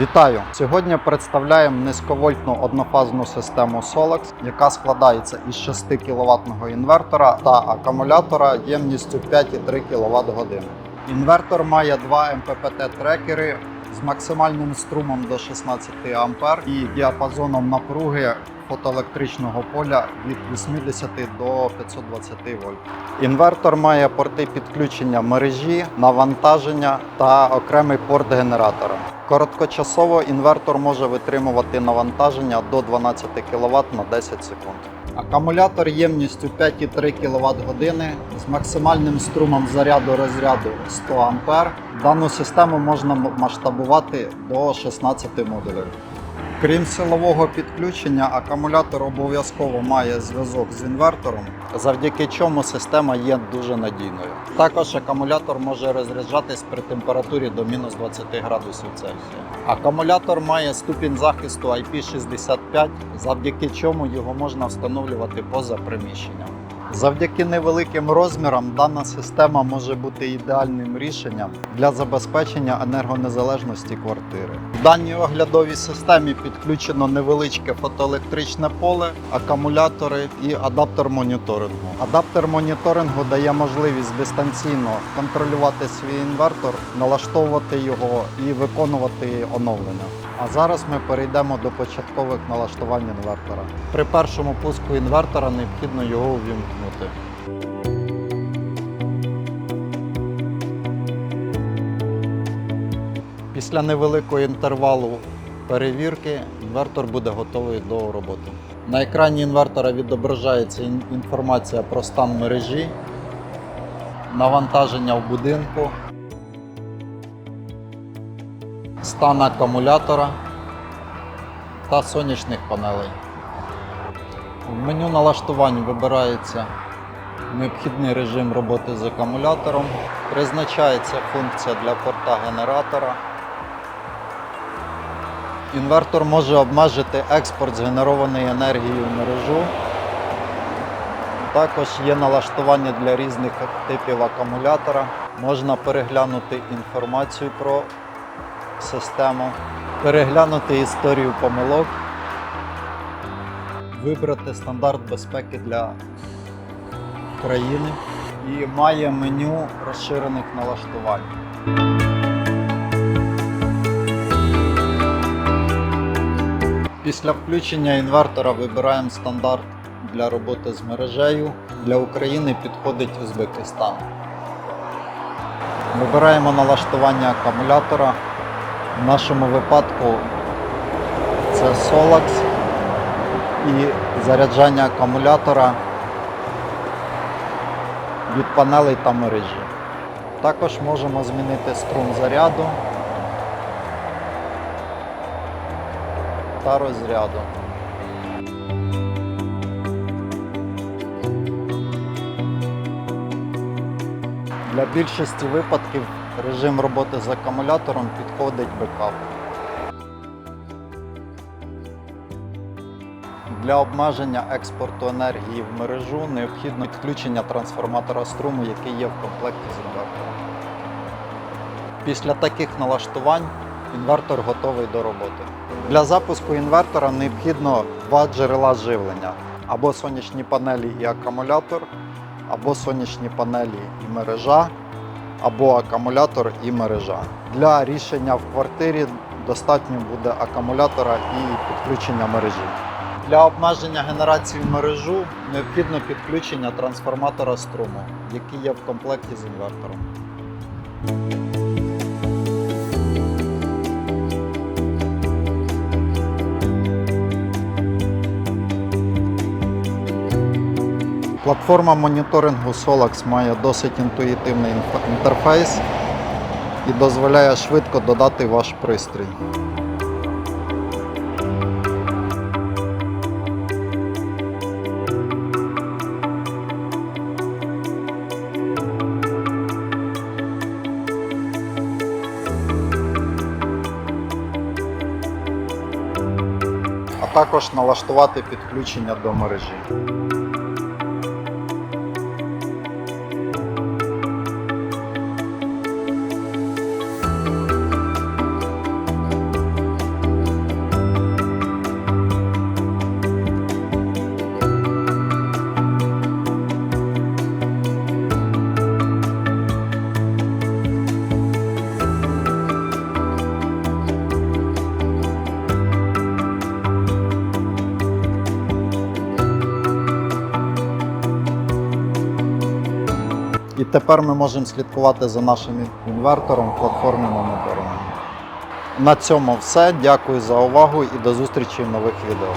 Вітаю! Сьогодні представляємо низьковольтну однофазну систему Solex, яка складається із 6 кВт інвертора та акумулятора ємністю 5,3 кВт години. Інвертор має два МППТ-трекери з максимальним струмом до 16 А і діапазоном напруги фотоелектричного поля від 80 до 520 вольт. Інвертор має порти підключення мережі, навантаження та окремий порт генератора. Короткочасово інвертор може витримувати навантаження до 12 кВт на 10 секунд. Акумулятор ємністю 5,3 кВт години з максимальним струмом заряду розряду 100 А. Дану систему можна масштабувати до 16 модулів. Крім силового підключення, акумулятор обов'язково має зв'язок з інвертором, завдяки чому система є дуже надійною. Також акумулятор може розряджатись при температурі до мінус 20 градусів Цельсія. Акумулятор має ступінь захисту IP65, завдяки чому його можна встановлювати поза приміщенням. Завдяки невеликим розмірам дана система може бути ідеальним рішенням для забезпечення енергонезалежності квартири. В даній оглядовій системі підключено невеличке фотоелектричне поле, акумулятори і адаптер моніторингу. Адаптер моніторингу дає можливість дистанційно контролювати свій інвертор, налаштовувати його і виконувати оновлення. А зараз ми перейдемо до початкових налаштувань інвертора. При першому пуску інвертора необхідно його увімкнути. Після невеликого інтервалу перевірки інвертор буде готовий до роботи. На екрані інвертора відображається інформація про стан мережі, навантаження в будинку, стан акумулятора та сонячних панелей. В меню налаштувань вибирається необхідний режим роботи з акумулятором, призначається функція для порта генератора. Інвертор може обмежити експорт згенерованої енергії в мережу. Також є налаштування для різних типів акумулятора. Можна переглянути інформацію про систему, переглянути історію помилок, вибрати стандарт безпеки для країни і має меню розширених налаштувань. Після включення інвертора вибираємо стандарт для роботи з мережею. Для України підходить Узбекистан. Вибираємо налаштування акумулятора. В нашому випадку це Solax і заряджання акумулятора від панелей та мережі. Також можемо змінити струм заряду та розряду. Для більшості випадків режим роботи з акумулятором підходить бекап. Для обмеження експорту енергії в мережу необхідно підключення трансформатора струму, який є в комплекті з інвертором. Після таких налаштувань інвертор готовий до роботи. Для запуску інвертора необхідно два джерела живлення: або сонячні панелі і акумулятор, або сонячні панелі і мережа, або акумулятор і мережа. Для рішення в квартирі достатньо буде акумулятора і підключення мережі. Для обмеження генерації мережу необхідно підключення трансформатора струму, який є в комплекті з інвертором. Платформа моніторингу Solax має досить інтуїтивний інтерфейс і дозволяє швидко додати ваш пристрій. А також налаштувати підключення до мережі. Тепер ми можемо слідкувати за нашим інвертором в платформі моніторингу. На цьому все. Дякую за увагу і до зустрічі в нових відео.